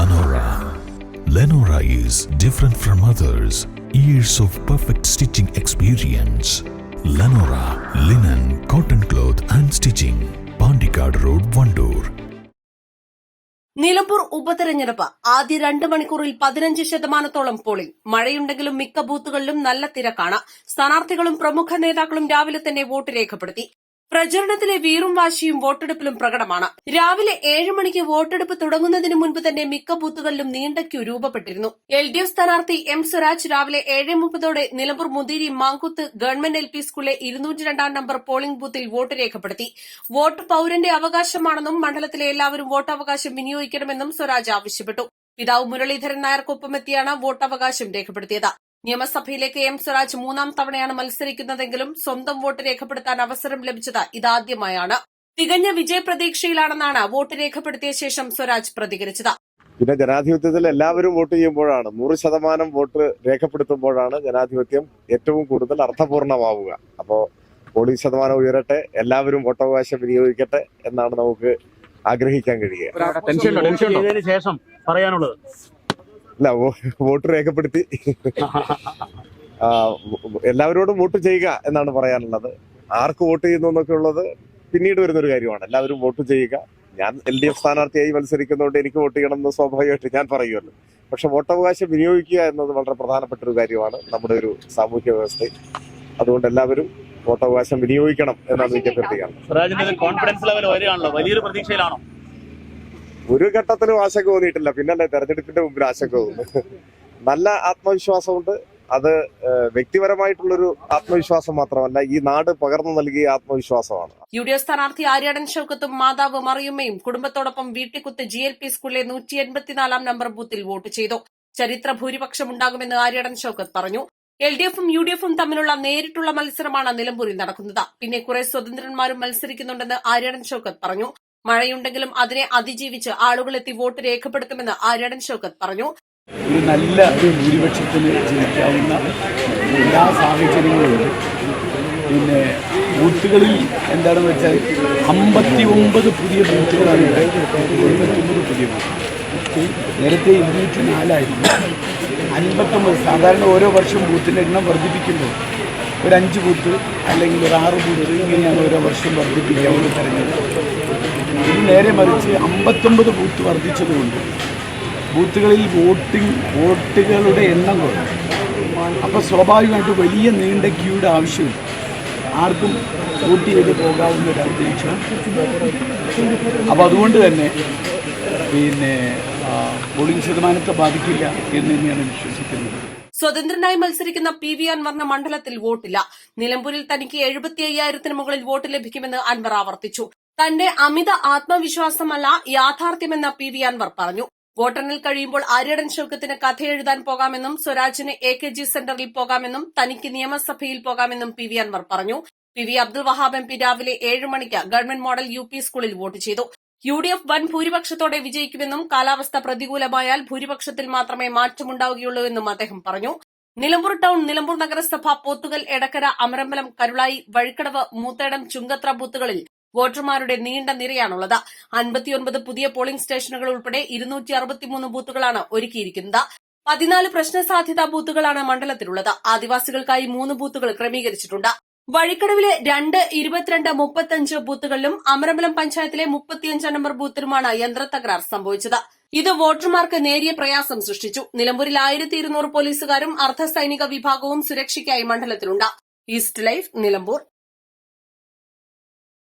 Lenora. Lenora is different from others. Years of perfect stitching experience. Lenora linen, cotton cloth and stitching. Pandikad Road, Vandoor. Nilambur ഉപതെരഞ്ഞെടുപ്പ് ആദ്യ രണ്ട് മണിക്കൂറിൽ പതിനഞ്ച് ശതമാനത്തോളം polling മഴയുണ്ടെങ്കിലും മിക്ക ബൂത്തുകളിലും നല്ല തിരക്കാണ് സ്ഥാനാർത്ഥികളും പ്രമുഖ നേതാക്കളും രാവിലെ തന്നെ വോട്ട് രേഖപ്പെടുത്തി പ്രചരണത്തിലെ വീറും വാശിയും വോട്ടെടുപ്പിലും പ്രകടമാണ്. രാവിലെ ഏഴ് മണിക്ക് വോട്ടെടുപ്പ് തുടങ്ങുന്നതിന് മുൻപ് തന്നെ മിക്ക ബൂത്തുകളിലും നീണ്ട ക്യൂ രൂപപ്പെട്ടിരുന്നു. എൽ ഡി എഫ് സ്ഥാനാർത്ഥി എം സ്വരാജ് രാവിലെ ഏഴ് മുപ്പതോടെ Nilambur Muthiri Mankuth government L P സ്കൂളിലെ ഇരുന്നൂറ്റി രണ്ടാം നമ്പർ പോളിംഗ് ബൂത്തിൽ വോട്ട് രേഖപ്പെടുത്തി. വോട്ട് പൌരന്റെ അവകാശമാണെന്നും മണ്ഡലത്തിലെ എല്ലാവരും വോട്ടവകാശം വിനിയോഗിക്കണമെന്നും സ്വരാജ് ആവശ്യപ്പെട്ടു. പിതാവ് മുരളീധരൻ നായർക്കൊപ്പമെത്തിയാണ് വോട്ടവകാശം രേഖപ്പെടുത്തിയത്. നിയമസഭയിലേക്ക് എം സ്വരാജ് മൂന്നാം തവണയാണ് മത്സരിക്കുന്നതെങ്കിലും സ്വന്തം വോട്ട് രേഖപ്പെടുത്താൻ അവസരം ലഭിച്ചത് ഇതാദ്യമായാണ്. തികഞ്ഞ വിജയപ്രതീക്ഷയിലാണെന്നാണ് വോട്ട് രേഖപ്പെടുത്തിയ ശേഷം സ്വരാജ് പ്രതികരിച്ചത്. പിന്നെ ജനാധിപത്യത്തിൽ എല്ലാവരും വോട്ട് ചെയ്യുമ്പോഴാണ് നൂറ് ശതമാനം വോട്ട് രേഖപ്പെടുത്തുമ്പോഴാണ് ജനാധിപത്യം ഏറ്റവും കൂടുതൽ അർത്ഥപൂർണമാവുക. അപ്പോ പോളിംഗ് ശതമാനം ഉയരട്ടെ എല്ലാവരും വോട്ടവകാശം വിനിയോഗിക്കട്ടെ എന്നാണ് നമുക്ക് ആഗ്രഹിക്കാൻ കഴിയുക. ശേഷം പറയാനുള്ളത്. അല്ല വോട്ട് രേഖപ്പെടുത്തി. എല്ലാവരോടും വോട്ട് ചെയ്യുക എന്നാണ് പറയാനുള്ളത്. ആർക്ക് വോട്ട് ചെയ്യുന്നു എന്നൊക്കെ ഉള്ളത് പിന്നീട് വരുന്നൊരു കാര്യമാണ്. എല്ലാവരും വോട്ട് ചെയ്യുക. ഞാൻ എൽ ഡി എഫ് സ്ഥാനാർത്ഥിയായി മത്സരിക്കുന്നതുകൊണ്ട് എനിക്ക് വോട്ട് ചെയ്യണം എന്ന് സ്വാഭാവികമായിട്ട് ഞാൻ പറയുമല്ലോ. പക്ഷെ വോട്ടവകാശം വിനിയോഗിക്കുക എന്നത് വളരെ പ്രധാനപ്പെട്ട ഒരു കാര്യമാണ് നമ്മുടെ ഒരു സാമൂഹ്യ വ്യവസ്ഥയിൽ. അതുകൊണ്ട് എല്ലാവരും വോട്ടവകാശം വിനിയോഗിക്കണം എന്നാണ് എനിക്ക് അഭ്യർത്ഥിക്കാം കോൺഫിഡൻസ് ലെവൽ വലിയൊരു പ്രതീക്ഷയിലാണോ? ഒരു ഘട്ടത്തിലും ആശങ്ക തോന്നിയിട്ടില്ല. പിന്നല്ലേ തെരഞ്ഞെടുപ്പിന്റെ മുമ്പിൽ ആശങ്ക തോന്നുന്നു. നല്ല ആത്മവിശ്വാസമുണ്ട്. അത് വ്യക്തിപരമായിട്ടുള്ളൊരു ആത്മവിശ്വാസം മാത്രമല്ല ഈ നാട് പകർന്നു നൽകിയ ആത്മവിശ്വാസമാണ്. യു ഡി എഫ് സ്ഥാനാർത്ഥി ആര്യാടൻ ഷൌക്കത്തും മാതാവ് മറിയുമ്മയും കുടുംബത്തോടൊപ്പം വീട്ടിക്കുത്ത് ജി എൽ പി സ്കൂളിലെ നൂറ്റി എൺപത്തിനാലാം നമ്പർ ബൂത്തിൽ വോട്ട് ചെയ്തു. ചരിത്ര ഭൂരിപക്ഷം ഉണ്ടാകുമെന്ന് ആര്യാടൻ ഷൗക്കത്ത് പറഞ്ഞു. എൽ ഡി എഫും യു ഡി എഫും തമ്മിലുള്ള നേരിട്ടുള്ള മത്സരമാണ് നിലമ്പൂരിൽ നടക്കുന്നത്. പിന്നെ കുറെ സ്വതന്ത്രന്മാരും മത്സരിക്കുന്നുണ്ടെന്ന് ആര്യാടൻ ഷൗക്കത്ത് പറഞ്ഞു. മഴയുണ്ടെങ്കിലും അതിനെ അതിജീവിച്ച് ആളുകൾ എത്തി വോട്ട് രേഖപ്പെടുത്തുമെന്ന് ആര്യാടൻ ഷോക്കത്ത് പറഞ്ഞു. ഒരു നല്ല ഒരു ഭൂരിപക്ഷത്തിന് ജയിക്കാവുന്ന എല്ലാ സാഹചര്യങ്ങളും പിന്നെ ബൂത്തുകളിൽ എന്താണെന്ന് വെച്ചാൽ അമ്പത്തി ഒമ്പത് പുതിയ ബൂത്തുകളാണ് ഇവിടെ പുതിയ ബൂത്ത് നേരത്തെ ഇരുന്നൂറ്റി നാലായിരുന്നു അൻപത്തൊമ്പത് സാധാരണ ഓരോ വർഷം ബൂത്തിന്റെ എണ്ണം വർദ്ധിപ്പിക്കുമ്പോൾ ഒരു അഞ്ച് ബൂത്ത് അല്ലെങ്കിൽ ഒരു ആറ് ബൂത്ത് ഇങ്ങനെയാണ് ഓരോ വർഷം വർദ്ധിപ്പിക്കാവുന്ന തെരഞ്ഞെടുപ്പ്. ഇത് നേരെ മറിച്ച് അമ്പത്തൊമ്പത് ബൂത്ത് വർദ്ധിച്ചതുകൊണ്ട് ബൂത്തുകളിൽ വോട്ടിംഗ് വോട്ടുകളുടെ എണ്ണം കുറഞ്ഞു. അപ്പോൾ സ്വാഭാവികമായിട്ട് വലിയ നീണ്ട ക്യൂയുടെ ആവശ്യമില്ല. ആർക്കും വോട്ട് ചെയ്ത് പോകാവുന്ന ഒരു അന്തരീക്ഷം. അപ്പോൾ അതുകൊണ്ട് തന്നെ പിന്നെ പോളിംഗ് ശതമാനത്തെ ബാധിക്കില്ല എന്ന് തന്നെയാണ് വിശ്വസിക്കുന്നത്. സ്വതന്ത്രനായി മത്സരിക്കുന്ന പി വി അൻവറിന് മണ്ഡലത്തിൽ വോട്ടില്ല. നിലമ്പൂരിൽ തനിക്ക് എഴുപത്തി അയ്യായിരത്തിന് മുകളിൽ വോട്ട് ലഭിക്കുമെന്ന് അൻവർ ആവർത്തിച്ചു. തന്റെ അമിത ആത്മവിശ്വാസമല്ല യാഥാർത്ഥ്യമെന്ന പി വി അൻവർ പറഞ്ഞു. വോട്ടെണ്ണൽ കഴിയുമ്പോൾ ആര്യടൻ ഷൌക്കത്തിന് കഥ എഴുതാൻ പോകാമെന്നും സ്വരാജിന് എ കെ ജി സെന്ററിൽ പോകാമെന്നും തനിക്ക് നിയമസഭയിൽ പോകാമെന്നും പി വി അൻവർ പറഞ്ഞു. P V Abdul Wahab M P രാവിലെ ഏഴ് മണിക്ക് ഗവൺമെന്റ് മോഡൽ യു പി സ്കൂളിൽ വോട്ട് ചെയ്തു. യു ഡി എഫ് വൻ ഭൂരിപക്ഷത്തോടെ വിജയിക്കുമെന്നും കാലാവസ്ഥ പ്രതികൂലമായാൽ ഭൂരിപക്ഷത്തിൽ മാത്രമേ മാറ്റമുണ്ടാവുകയുള്ളൂ എന്നും അദ്ദേഹം പറഞ്ഞു. നിലമ്പൂർ ടൗൺ നിലമ്പൂർ നഗരസഭ പോത്തുകൽ എടക്കര അമരമ്പലം കരുളായി വഴിക്കടവ് മൂത്തേടം ചുങ്കത്ര ബൂത്തുകളിൽ വോട്ടർമാരുടെ നീണ്ട നിരയാണുള്ളത്. അൻപത്തിയൊൻപത് പുതിയ പോളിംഗ് സ്റ്റേഷനുകൾ ഉൾപ്പെടെ ഇരുന്നൂറ്റി അറുപത്തിമൂന്ന് ബൂത്തുകളാണ് ഒരുക്കിയിരിക്കുന്നത്. പതിനാല് പ്രശ്ന സാധ്യതാ ബൂത്തുകളാണ് മണ്ഡലത്തിലുള്ളത്. ആദിവാസികൾക്കായി മൂന്ന് ബൂത്തുകൾ ക്രമീകരിച്ചിട്ടുണ്ട്. വഴിക്കടവിലെ രണ്ട് ഇരുപത്തിരണ്ട് മുപ്പത്തിയഞ്ച് ബൂത്തുകളിലും അമരമ്പലം പഞ്ചായത്തിലെ മുപ്പത്തിയഞ്ചാം നമ്പർ ബൂത്തിലുമാണ് യന്ത്രത്തകരാർ സംഭവിച്ചത്. ഇത് വോട്ടർമാർക്ക് നേരിയ പ്രയാസം സൃഷ്ടിച്ചു. നിലമ്പൂരിൽ ആയിരത്തി ഇരുന്നൂറ് പോലീസുകാരും അർദ്ധ സൈനിക വിഭാഗവും സുരക്ഷയ്ക്കായി മണ്ഡലത്തിലുണ്ട്. East life Nilambur.